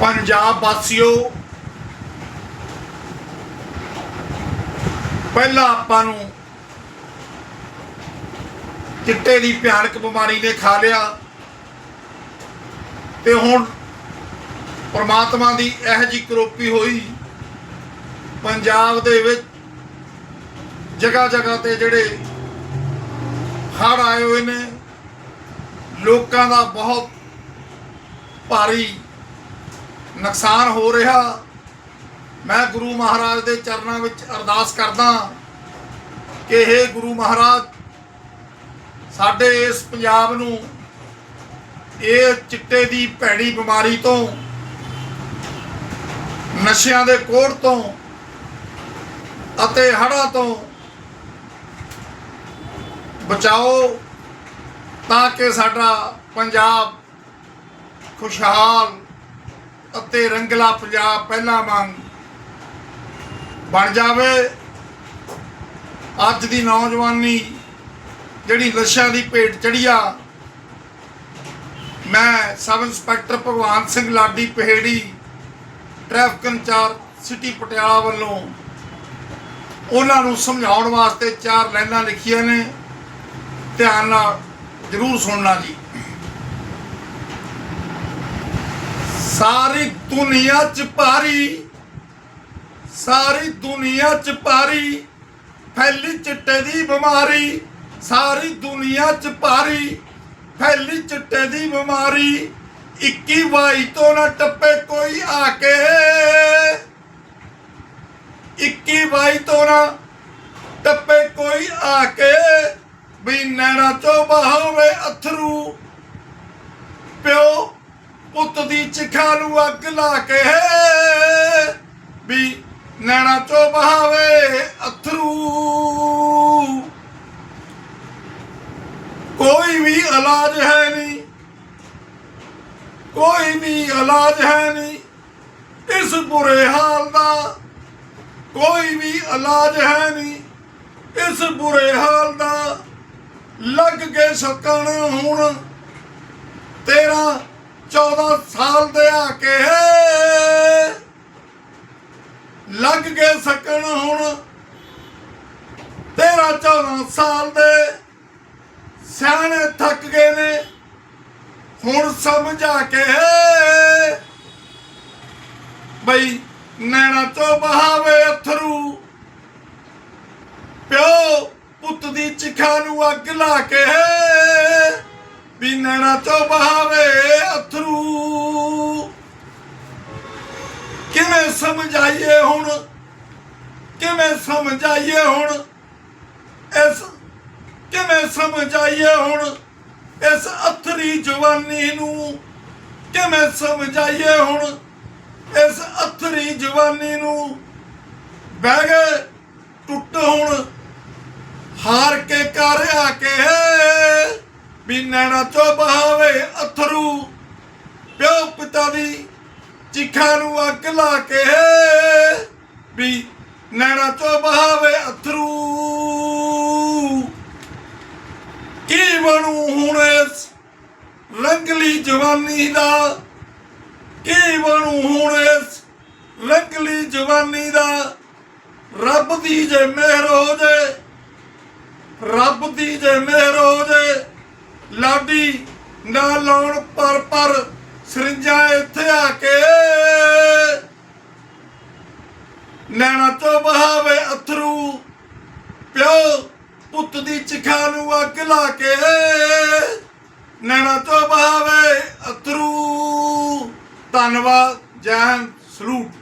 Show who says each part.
Speaker 1: ਪੰਜਾਬ ਵਾਸੀਓ, ਪਹਿਲਾਂ ਆਪਾਂ ਨੂੰ ਚਿੱਟੇ ਦੀ ਭਿਆਨਕ ਬਿਮਾਰੀ ਨੇ ਖਾ ਲਿਆ ਤੇ ਹੁਣ ਪਰਮਾਤਮਾ ਦੀ ਇਹ ਜੀ ਕਰੋਪੀ ਹੋਈ, ਪੰਜਾਬ ਦੇ ਵਿੱਚ ਜਗ੍ਹਾ ਜਗ੍ਹਾ ਤੇ ਜਿਹੜੇ ਹੜ੍ਹ ਆਏ ਹੋਏ ਨੇ, ਲੋਕਾਂ ਦਾ ਬਹੁਤ ਭਾਰੀ ਨੁਕਸਾਨ ਹੋ ਰਿਹਾ। ਮੈਂ ਗੁਰੂ ਮਹਾਰਾਜ ਦੇ ਚਰਨਾਂ ਵਿੱਚ ਅਰਦਾਸ ਕਰਦਾ ਕਿ हे ਗੁਰੂ ਮਹਾਰਾਜ, ਸਾਡੇ ਇਸ ਪੰਜਾਬ ਨੂੰ ਇਹ ਚਿੱਟੇ ਦੀ ਭੈੜੀ ਬਿਮਾਰੀ ਤੋਂ, ਨਸ਼ਿਆਂ ਦੇ ਕੋੜ ਤੋਂ ਅਤੇ ਹੜ੍ਹਾਂ ਤੋਂ ਬਚਾਓ ਤਾਂ ਕਿ ਸਾਡਾ ਪੰਜਾਬ ਖੁਸ਼ਹਾਲ ਅਤੇ ਰੰਗਲਾ ਪੰਜਾਬ ਪਹਿਲਾਂ ਵਾਂਗ ਬਣ ਜਾਵੇ। ਅੱਜ ਦੀ ਨੌਜਵਾਨੀ ਜਿਹੜੀ ਨਸ਼ਿਆਂ ਦੀ ਭੇਟ ਚੜੀਆ ਮੈਂ sub inspector Bhagwan Singh Ladi Paheri, traffic incharge city Patiala ਵੱਲੋਂ ਉਹਨਾਂ ਨੂੰ ਸਮਝਾਉਣ ਵਾਸਤੇ ਚਾਰ ਲਾਈਨਾਂ ਲਿਖੀਆਂ ਨੇ। ਧਿਆਨ ਨਾਲ ਜ਼ਰੂਰ ਸੁਣਨਾ ਜੀ। ਸਾਰੀ ਦੁਨੀਆ ਚ ਭਾਰੀ, ਸਾਰੀ ਦੁਨੀਆ ਚ ਭਾਰੀ, ਫੈਲੀ ਚਿੱਟੇ ਦੀ ਬਿਮਾਰੀ, ਸਾਰੀ ਦੁਨੀਆ ਚ ਭਾਰੀ, ਫੈਲੀ ਚਿੱਟੇ ਦੀ ਬਿਮਾਰੀ 21 ਬਾਈ ਤੋਂ ਨਾ ਟੱਪੇ ਕੋਈ ਆ ਕੇ। 21 ਬਾਈ ਤੋਂ ਨਾ ਟੱਪੇ ਕੋਈ ਆ ਕੇ। ਵੀ ਨੈਣਾ ਚੋਂ ਬਹਾਵੇ ਅਥਰੂ, ਪਿਓ ਪੁੱਤ ਦੀ ਚਿਖਾ ਨੂੰ ਅੱਗ ਲਾ ਕੇ ਵੀ ਨੈਣਾ ਚੋਂ ਬਹਾਵੇ ਅਥਰੂ। ਕੋਈ ਵੀ ਇਲਾਜ ਹੈ ਨਹੀਂ, ਕੋਈ ਵੀ ਇਲਾਜ ਹੈ ਨਹੀਂ ਇਸ ਬੁਰੇ ਹਾਲ ਦਾ। ਕੋਈ ਵੀ ਇਲਾਜ ਹੈ ਨਹੀਂ ਇਸ ਬੁਰੇ ਹਾਲ ਦਾ। ਲੱਗ ਕੇ ਸਕਣ ਹੁਣ 13 14 ਸਾਲ ਦੇ ਆ ਕੇ ਲੱਗ ਗਏ ਸਕਣ ਹੁਣ। 13 14 ਸਾਲ ਦੇ ਸਿਆਣੇ ਥੱਕ ਗਏ ਨੇ। ਹੁਣ ਸਮਝ ਆ ਕੇ ਬਈ ਨੈਣਾ ਤੋਂ ਬਹਾਵੇ ਅਥਰੂ। ਪਿਓ ਪੁੱਤ ਦੀ ਚਿਖਾ ਨੂੰ ਅੱਗ ਲਾ ਕੇ ਵੀ ਨੈਣਾ ਤੋਂ ਬਹਾਵੇ ਅਥਰੂ। ਕਿਵੇਂ ਸਮਝਾਈਏ ਹੁਣ? ਕਿਵੇਂ ਸਮਝਾਈਏ ਹੁਣ? ਇਸ ਕਿਵੇਂ ਸਮਝਾਈਏ ਹੁਣ? ਇਸ ਅਥਰੀ ਜਵਾਨੀ ਨੂੰ ਕਿਵੇਂ ਸਮਝਾਈਏ ਹੁਣ? ਇਸ ਅਥਰੀ ਜਵਾਨੀ ਨੂੰ ਬਹਿ ਗਏ, ਟੁੱਟ ਹੁਣ। ਹਾਰ ਕੇ ਕਰ ਆ ਕੇ ਵੀ ਨੈਣਾ ਚੋਂ ਬਹਾਵੇ ਅਥਰੂ। ਪਿਓ ਪਿਤਾ ਦੀ ਚਿਖਾ ਨੂੰ ਅੱਗ ਲਾ ਕੇ ਵੀ ਨੈਣਾ ਚੋਂ ਬਹਾਵੇ ਅਥਰੂ। ਕੀ ਬਣੂ ਹੁਣ ਇਸ ਰੰਗਲੀ ਜਵਾਨੀ ਦਾ? ਕੀ ਬਣੂ ਹੁਣ ਇਸ ਰੰਗਲੀ ਜਵਾਨੀ ਦਾ? ਰੱਬ ਦੀ ਜੇ ਮਿਹਰ ਹੋ ਜੇ, ਰੱਬ ਦੀ ਜੇ ਮਿਹਰ ਹੋ ਜੇ ਲਾਡੀ ਨਾ ਲਾਉਣ ਪਰ ਪਰ ਸਰਿੰਜਾਂ ਇੱਥੇ ਆ ਕੇ ਨੈਣਾ ਤੋਂ ਬਹਾਵੇ ਅਥਰੂ ਪਿਓ ਪੁੱਤ ਦੀ ਚਿਖਾ ਨੂੰ ਅੱਗ ਲਾ ਕੇ ਨੈਣਾ ਤੋਂ ਬਹਾਵੇ ਅਥਰੂ। ਧੰਨਵਾਦ, ਜੈ ਹਿੰਦ, ਸਲੂਟ।